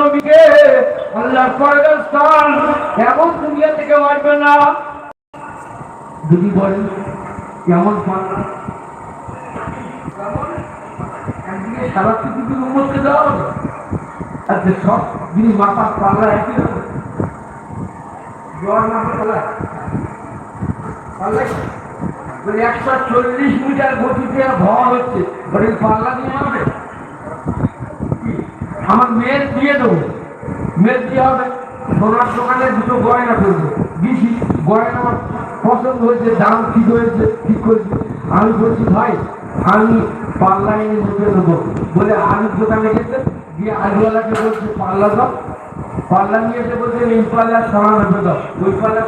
নবীকে স্থান এমন দুনিয়া থেকে আসবে না। যদি বলেন, কেমন একদিকে সারা পৃথিবীর দেওয়া হবে। আচ্ছা সব যিনি পাল্লা একই পাল্লা পাল্লা একশো চল্লিশ মিটার গতিতে ভর হচ্ছে। পাল্লা নিয়ে? আমার মেয়ের দিয়ে দেবো। মেয়ের দিয়ে হবে, সোনার দোকানে দুটো গয়না করব দিছি, গয়না পছন্দ হয়েছে, দাম ঠিক হয়েছে, ঠিক করেছে। আমি বলছি, ভাই, আমি পাল্লা এনে নেবে নেব বলে আলুর দোকানে গেছে? দিয়ে আলুওয়ালাকে বলছে, পাল্লা দাও। পাল্লা নিয়ে এসে বলছে, এই পাল্লা সোনা নেবে দাও। ওই পাল্লা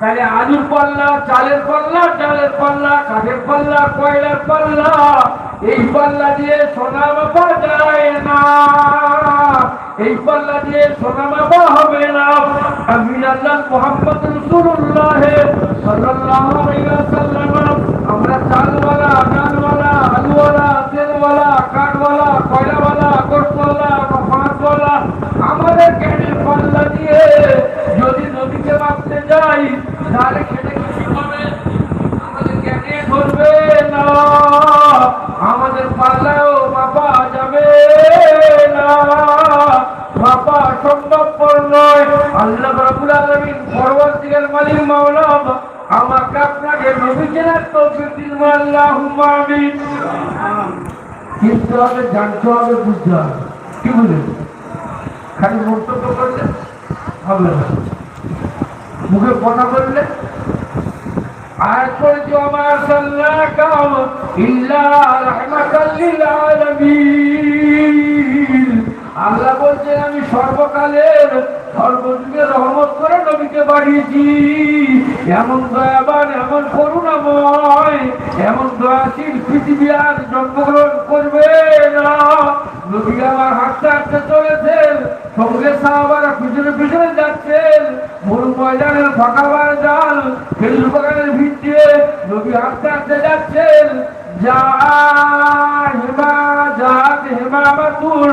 তাহলে আলুর পাল্লা, চালের পাল্লা, ডালের পাল্লা, কাঠের পাল্লা, কয়লার পাল্লা? এই পাল্লা দিয়ে সোনা মাপা যায় না। এই পাল্লা দিয়ে সোনা মাপা হবে না। আমি আল্লাহ মোহাম্মদ রসুল্লাহ সাল্লাল্লাহু আলাইহি ওয়াসাল্লাম। আমরা চালওয়ালা, ডালওয়ালা, আলুওয়ালা খালি মন্তব্য করলে হবে না। মুখে কথা বললে আর আমার সাল্লাকাম ইল্লা আল্লাহ বলছেন, আমি সর্বকালের সর্বযুগে রহমত করে নবীকে বাড়িয়েছি। এমন দয়াবান, এমন করুণাময়, এমন দয়াশীল পৃথিবী আর জন্মগ্রহণ করবে না। নবী আমার হাঁটতে হাঁটতে চলেছেন সঙ্গে সাহাবারা পিছনে পিছনে যাচ্ছেন। মরু ময়দানের ফাঁকা জাল খেজুর বাগানের দিয়ে নবী হাঁটতে হাঁটতে যাচ্ছেন। যা হেমা জাহাজ হেমা বাতুল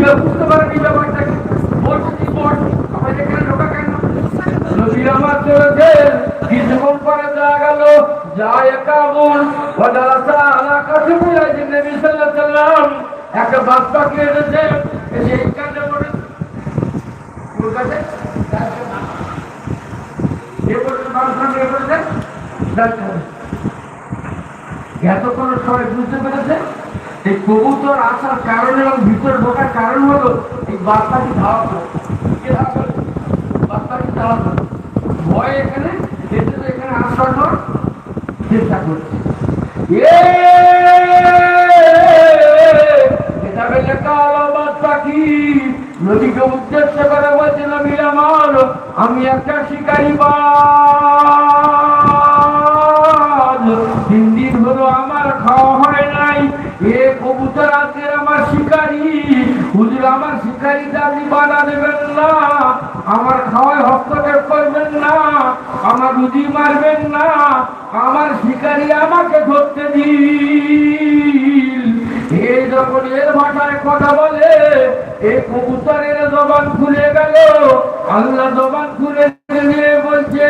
কেউ বুঝতে পারেনি ব্যাপারটা কি? বল? আমার এখানে ঢোকা কেন? পরে যা গেল যায় কাবুল ওয়াদাসা আলা কাসমি রাজি নবী সাল্লাল্লাহু আলাইহি সাল্লাম একটা বাচ্চা কে এনেছে এসে এইখানে পড়ে। কলকাতায় এ পড়ে বাচ্চা নিয়ে পড়েছে এতক্ষণ সবাই বুঝতে পেরেছে? এই কবুতর আসার কারণ এবং ভিতরে ঢোকার কারণ হলো এই ধাওয়া। করে ভয় এখানে তো এখানে চেষ্টা করছে। নদীকে আমি একটা শিকারী তিন দিন হলো আমার খাওয়া এ কবুতর আছে আমার শিকারী। হুজুর, আমার শিকারীতে আপনি বাধা দেবেন না, আমার খাওয়ায় হস্তক্ষেপ করবেন না, আমার রুজি মারবেন না, আমার শিকারী আমাকে ধরতে দিন এ যখন এর ভাষায় কথা বলে, এ কবুতরের জবান খুলে গেল। আল্লাহ জবান খুলে দিয়ে বলছে,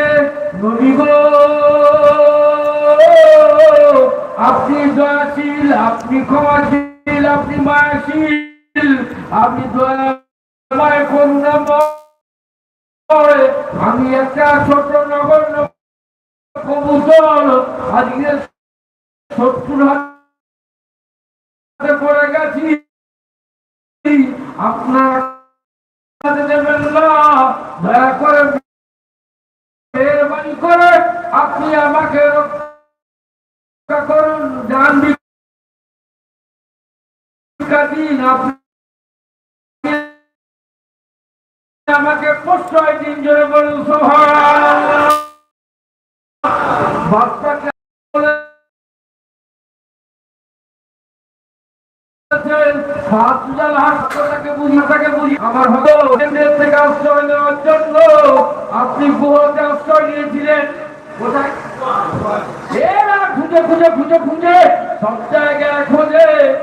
নবী গো আপনি দয়াশীল, আপনি ক্ষমাশীল, আপনি মায়াশীল, আপনি দয়াময় করুণাময় আমি একটা ছোট নগণ্য কবুতর আজকে হাতে পড়ে গেছি। আপনার দেবেন না। দয়া আমাকে প্রশ্রয় দিন, জোরে বলুন আশ্রয় নেওয়ার জন্য আপনি গুহতে আশ্রয় নিয়েছিলেন। কোথায়? খুঁজে খুঁজে খুঁজে খুঁজে। সব জায়গায় খোঁজে।